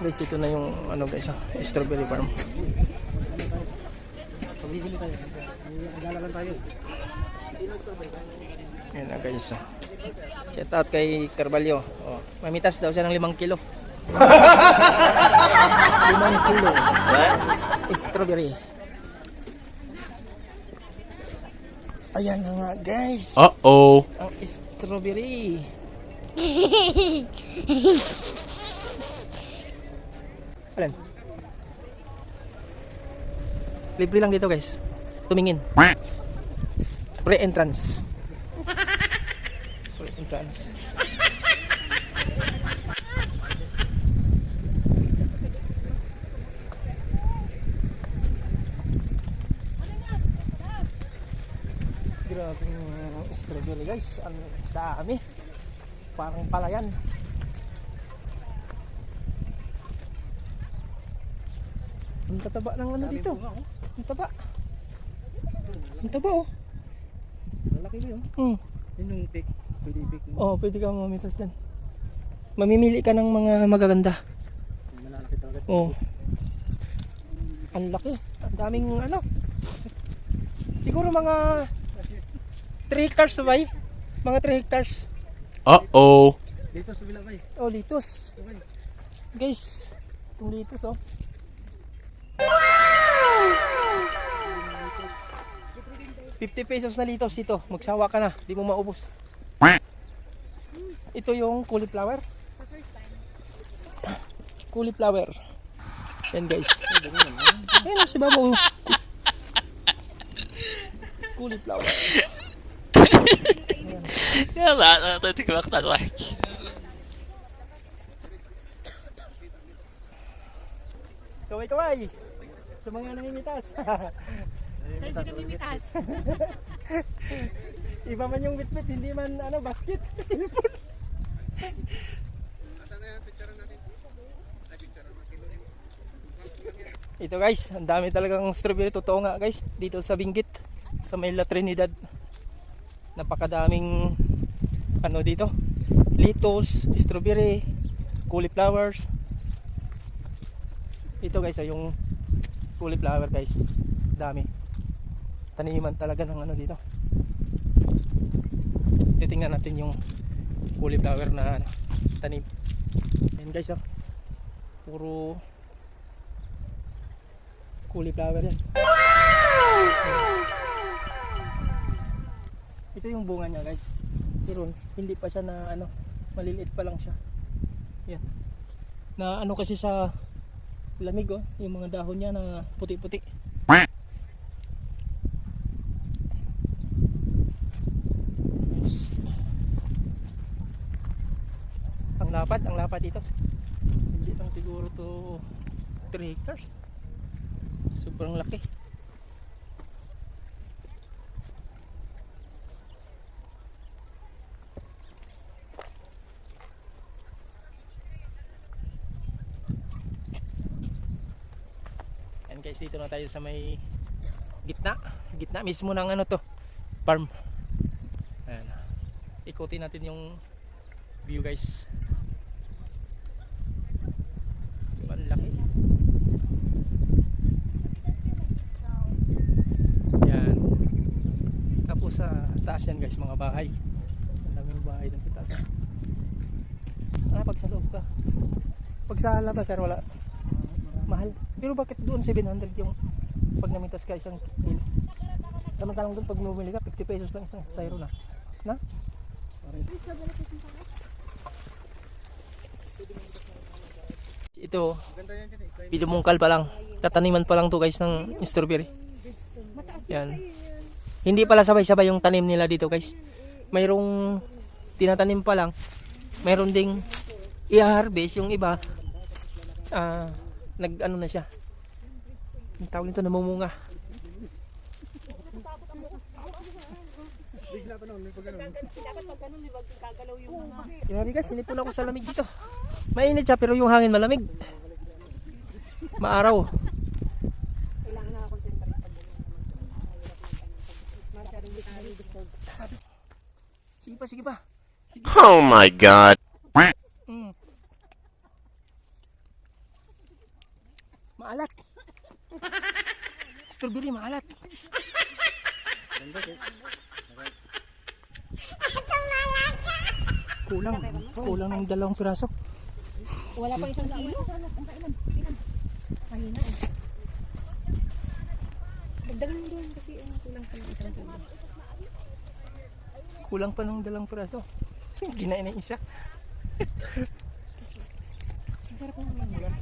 Guys, ito na yung ano guys, ah, strawberry farm. Bibili tayo. Agala lang tayo. Yan na guys. ah. Shout out kay Carvalho. Oh, mamitas daw siya ng limang kilo. limang kilo. Strawberry. Ayan na nga guys. Uh-oh. Ang strawberry. Alin? Libre lang dito guys. Tumingin. Free entrance. Free entrance. Grabe yung strawberry guys. Ang dami. Parang palayan. Ang tataba ng ano dito. Ang taba. Ang taba oh. Malaki ba yun? Hmm. Yun yung pick. Pwede pick mo. Oh, pwede kang mamitas dyan. Mamimili ka ng mga magaganda. Malalaki talaga. Oh. Ang laki. Ang daming ano. Siguro mga 3 hectares ba eh? Mga 3 hectares. Uh-oh. Dito sa bila bay. Oh, litos. Ito bay. Guys, itong litos oh. Fifty pesos na litos dito. Magsawa ka na. Di mo maubos. Ito yung cauliflower. Cauliflower. Yan guys. Ayan si Babong. Cauliflower. Wala na ito. Tikmak na ko. Kaway kaway. Sa mga namimitas. Sa hindi kami mitas. Iba man yung bitbit, hindi man ano basket. Cellphone. Ito guys, ang dami talagang strawberry. Totoo nga guys, dito sa Benguet, sa Mayla Trinidad. Napakadaming ano dito. Litos, strawberry, cauliflowers. Ito guys, ah, yung cauliflower guys. Dami. Taniman talaga ng ano dito. Titingnan natin yung cauliflower na ano, tanim. Ayan guys, oh. Puro cauliflower yan. Ito yung bunga niya guys. Pero hindi pa siya na ano, maliliit pa lang siya. Yan. Na ano kasi sa lamig oh, yung mga dahon niya na puti-puti. Ang lapad, ang lapad dito. Hindi lang siguro to 3 hectares. Sobrang laki. Yan guys, dito na tayo sa may gitna. Gitna mismo ng ano to, farm. Ayan. Ikutin natin yung view guys. Ang laki. Yan. Tapos sa taas yan guys, mga bahay. Ang daming bahay dun sa taas. Ah, pag sa loob ka. Pag sa labas sir, wala. Mahal. Pero bakit doon 700 yung pag namitas ka isang kilo? Samantalang doon pag bumili ka, 50 pesos lang isang styro na. Na? Ito, pinumungkal pa lang. Tataniman pa lang to guys ng strawberry. Yan. Hindi pala sabay-sabay yung tanim nila dito guys. Mayroong tinatanim pa lang. Mayroon ding i-harvest yung iba. Ah, nag ano na siya. Ang tawag nito namumunga. Bigla pa naman. May pag ganun. Dapat pag ganun, ba gagalaw yung mga... Grabe guys, sinipon ako sa lamig dito. Mainit siya pero yung hangin malamig. Maaraw. Kailangan na concentrate pag ganun. Masyadong hindi disturb. Sige pa, sige pa. Oh my god. Mm. maalat. Strawberry maalat. Kulang. Kulang ng dalawang piraso. Wala pa isang kilo. Mahina eh. Dagdagan mo doon kasi ano, kulang pa ng isang kilo. Kulang pa ng dalawang piraso. Ginain na isa. Ang sarap naman yan.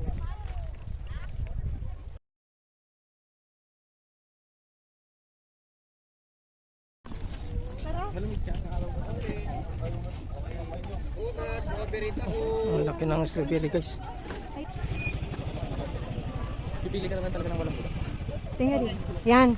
Ang laki ng strawberry guys. Pipili ka naman talaga ng walang buka. Tingnan din. Yan.